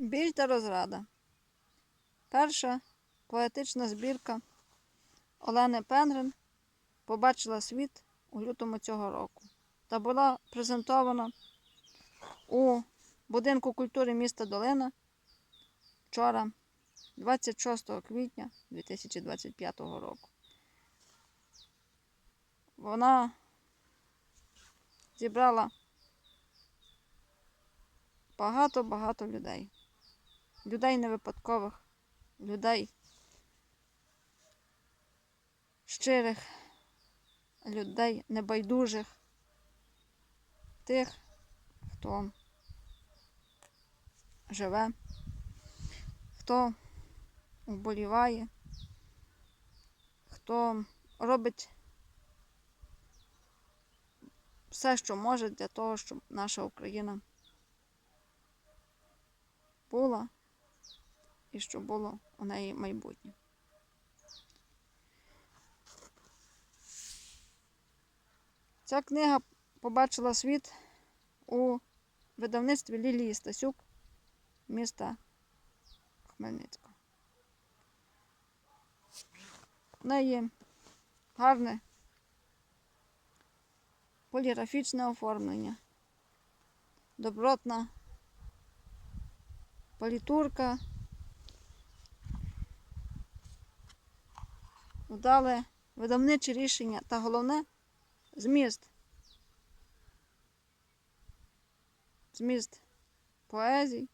Біль та розрада. Перша поетична збірка Олени Пенгрен побачила світ у лютому цього року та була презентована у будинку культури міста Долина вчора, 26 квітня 2025 року. Вона зібрала багато-багато людей. Людей не випадкових, людей щирих, людей небайдужих, тих, хто живе, хто вболіває, хто робить все, що може для того, щоб наша Україна була і щоб було у неї майбутнє. Ця книга побачила світ у видавництві Лілії Стасюк міста Хмельницького. В неї гарне поліграфічне оформлення, добротна політурка, вдале видавниче рішення та головне зміст. Зміст поезій,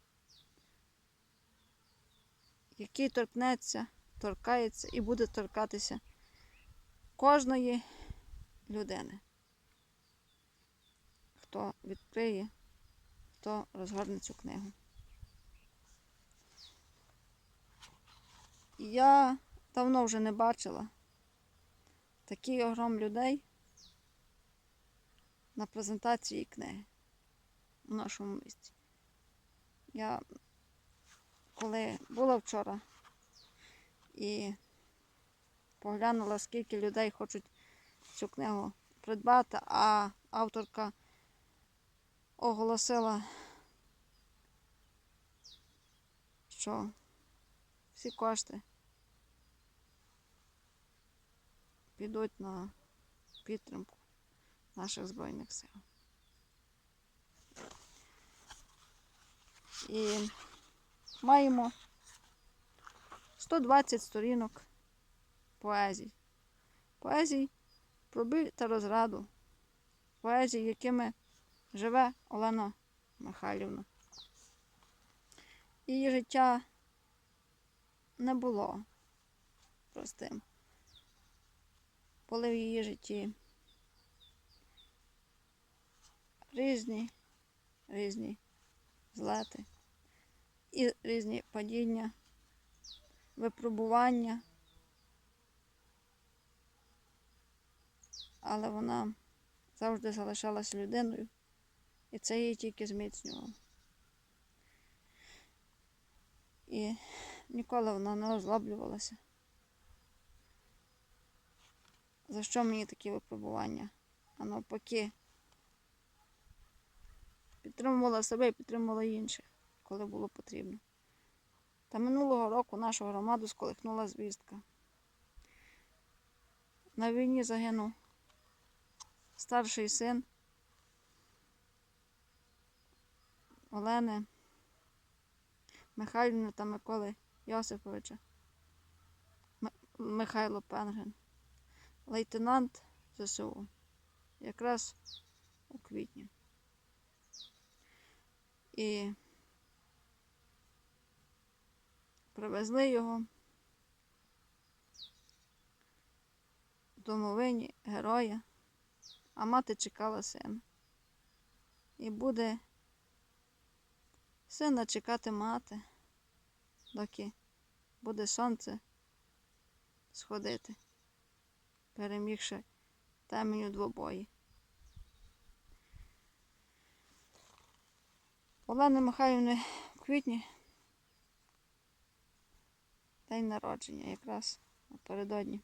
який торкнеться, торкається і буде торкатися кожної людини, хто відкриє, хто розгорне цю книгу. Я давно вже не бачила такий огром людей на презентації книги у нашому місті. Я коли була вчора і поглянула, скільки людей хочуть цю книгу придбати, а авторка оголосила, що всі кошти підуть на підтримку наших Збройних сил. І маємо 120 сторінок поезій. Поезій про біль та розраду. Поезій, якими живе Олена Михайлівна. Її життя не було простим. Були в її житті різні, різні злети і різні падіння, випробування. Але вона завжди залишалася людиною, і це її тільки зміцнювало. І ніколи вона не озлоблювалася. За що мені такі випробування? А навпаки, підтримувала себе і підтримувала інших, коли було потрібно. Та минулого року нашу громаду сколихнула звістка. На війні загинув старший син Олени Михайлівни та Миколи Йосиповича Михайло Пенгрен, лейтенант ЗСУ, якраз у квітні. І привезли його в домовині героя, а мати чекала сина. І буде сина чекати мати, доки буде сонце сходити, перемігши темень двобої. Олени Михайлівни в квітні день народження, якраз напередодні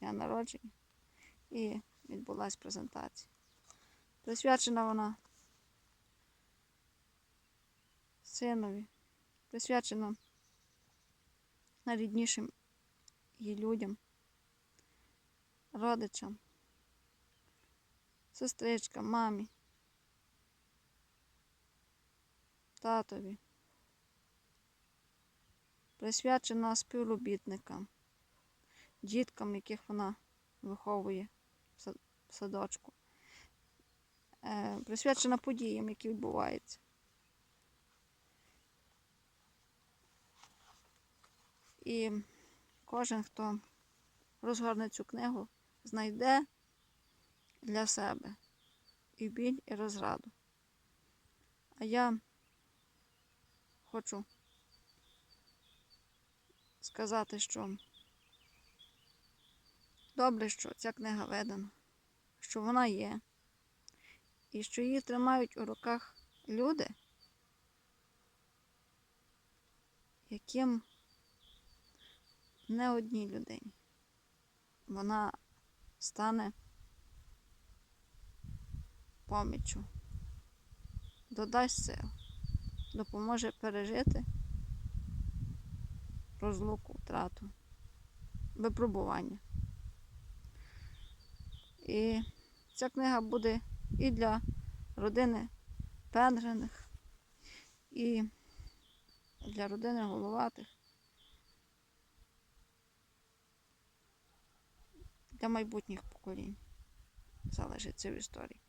дня народження, і відбулася презентація. Присвячена вона синові присвячена найріднішим її людям, родичам, сестричкам, мамі, татові. Присвячена співробітникам, діткам, яких вона виховує в садочку. Е, Присвячена подіям, які відбуваються. І кожен, хто розгорне цю книгу, знайде для себе і біль, і розраду. А я хочу сказати, що добре, що ця книга видана, що вона є, і що її тримають у руках люди, яким не одній людині. Вона стане поміччю, додасть сил, допоможе пережити розлуку, втрату, випробування. І ця книга буде і для родини Пенгриних, і для родини Головатих. Для майбутніх поколінь. Залежить це в історії.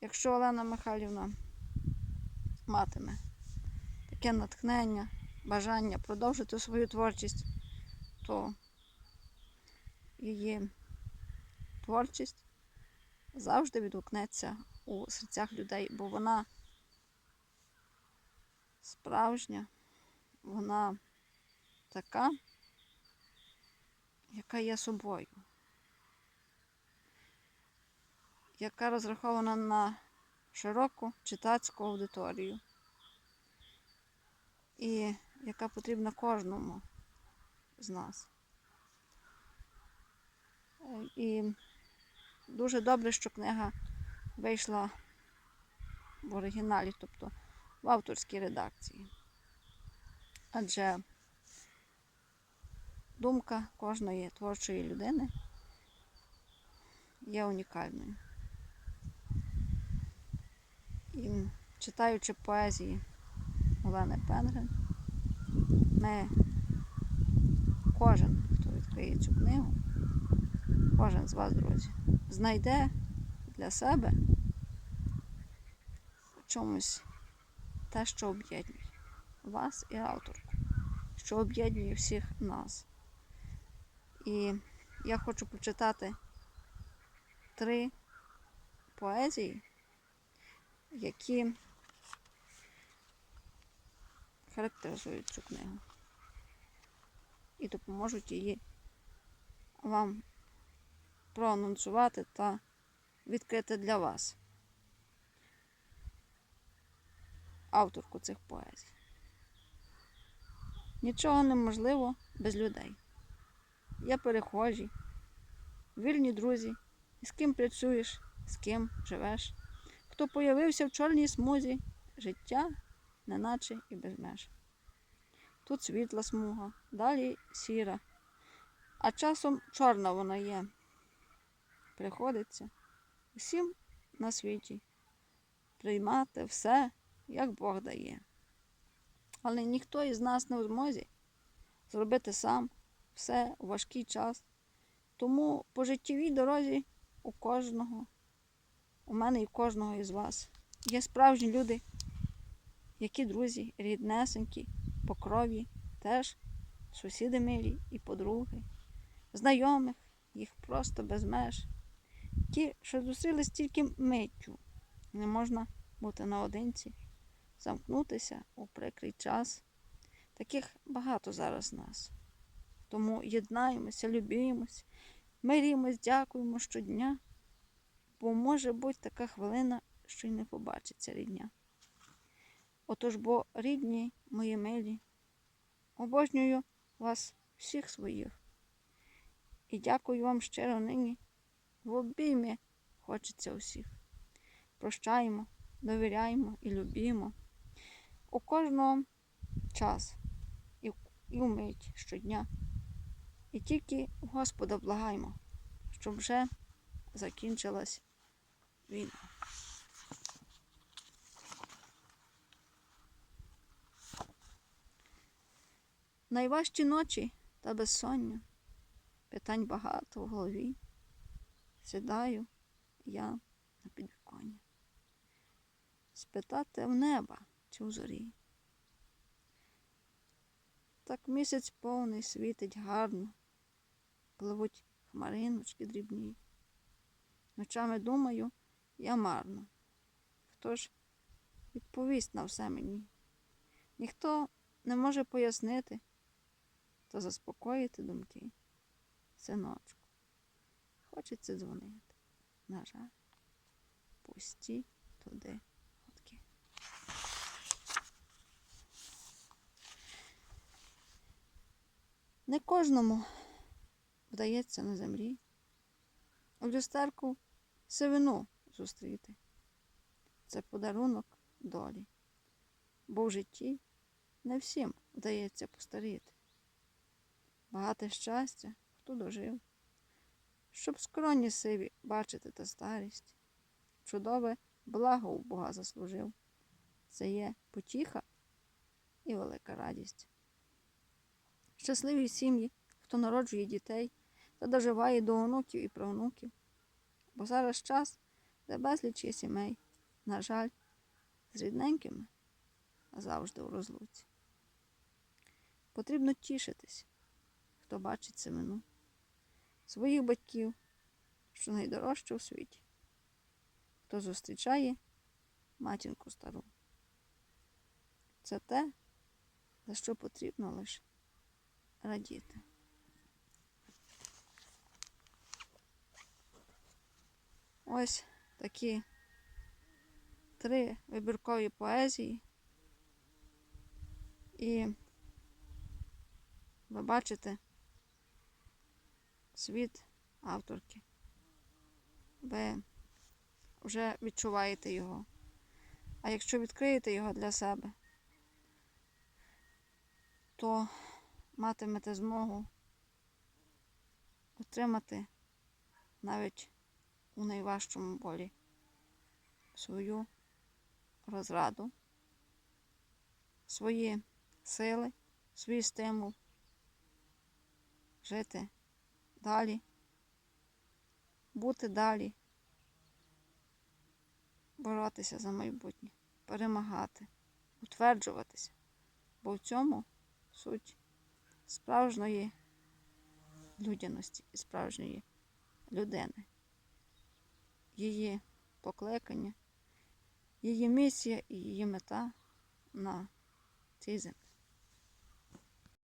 Якщо Олена Михайлівна матиме таке натхнення, бажання продовжити свою творчість, то її творчість завжди відгукнеться у серцях людей, бо вона справжня, вона така, яка є собою. Яка розрахована на широку читацьку аудиторію, і яка потрібна кожному з нас. І дуже добре, що книга вийшла в оригіналі, тобто в авторській редакції. Адже думка кожної творчої людини є унікальною. І читаючи поезії Олени Пенгрен, ми кожен, хто відкриє цю книгу, кожен з вас, друзі, знайде для себе в чомусь те, що об'єднує вас і авторку, що об'єднує всіх нас. І я хочу прочитати три поезії які характеризують цю книгу і допоможуть її вам проанонсувати та відкрити для вас авторку цих поезій. Нічого неможливо без людей. Є перехожі, вільні друзі, з ким працюєш, з ким живеш хто появився в чорній смузі, життя, неначе і без меж. Тут світла смуга, далі сіра, а часом чорна вона є. Приходиться усім на світі приймати все, як Бог дає. Але ніхто із нас не в змозі зробити сам все у важкий час. Тому по життєвій дорозі у кожного у мене і кожного із вас. Є справжні люди, які друзі, ріднесенькі, по крові, теж сусіди милі і подруги, знайомих, їх просто без меж. Ті, що зустрілись тільки миттю, не можна бути наодинці, замкнутися у прикрий час. Таких багато зараз нас. Тому єднаємося, любімось, мирімось, дякуємо щодня бо може бути така хвилина, що й не побачиться рідня. Отож, бо рідні мої милі, обожнюю вас всіх своїх. І дякую вам щиро нині. В обіймі хочеться усіх. Прощаємо, довіряємо і любімо. У кожного час і, вмить щодня. І тільки Господа благаймо, щоб вже закінчилась війна. Найважчі ночі та безсоння. Питань багато в голові. Сідаю я на підвіконня. Спитати в неба чи в зорі. Так місяць повний світить гарно, пливуть хмариночки дрібні. Ночами думаю, я марно. Хто ж відповість на все мені? Ніхто не може пояснити та заспокоїти думки. Синочку, хочеться дзвонити. На жаль, пусті туди. Не кожному вдається на землі у люстерку сивину зустріти. Це подарунок долі, бо в житті не всім вдається постаріти. Багате щастя, хто дожив, щоб скроні сиві бачити та старість. Чудове благо у Бога заслужив. Це є потіха і велика радість. Щасливі сім'ї, хто народжує дітей та доживає до онуків і правнуків. Бо зараз час, де безліч є сімей, на жаль, з рідненькими завжди у розлуці. Потрібно тішитись, хто бачить семену, своїх батьків, що найдорожче у світі, хто зустрічає матінку стару. Це те, за що потрібно лише радіти. Ось такі три вибіркові поезії. І ви бачите світ авторки. Ви вже відчуваєте його. А якщо відкриєте його для себе, то матимете змогу отримати навіть у найважчому болі свою розраду, свої сили, свій стимул жити далі, бути далі, боротися за майбутнє, перемагати, утверджуватися, бо в цьому суть справжньої людяності і справжньої людини, її покликання, її місія і її мета на цій землі.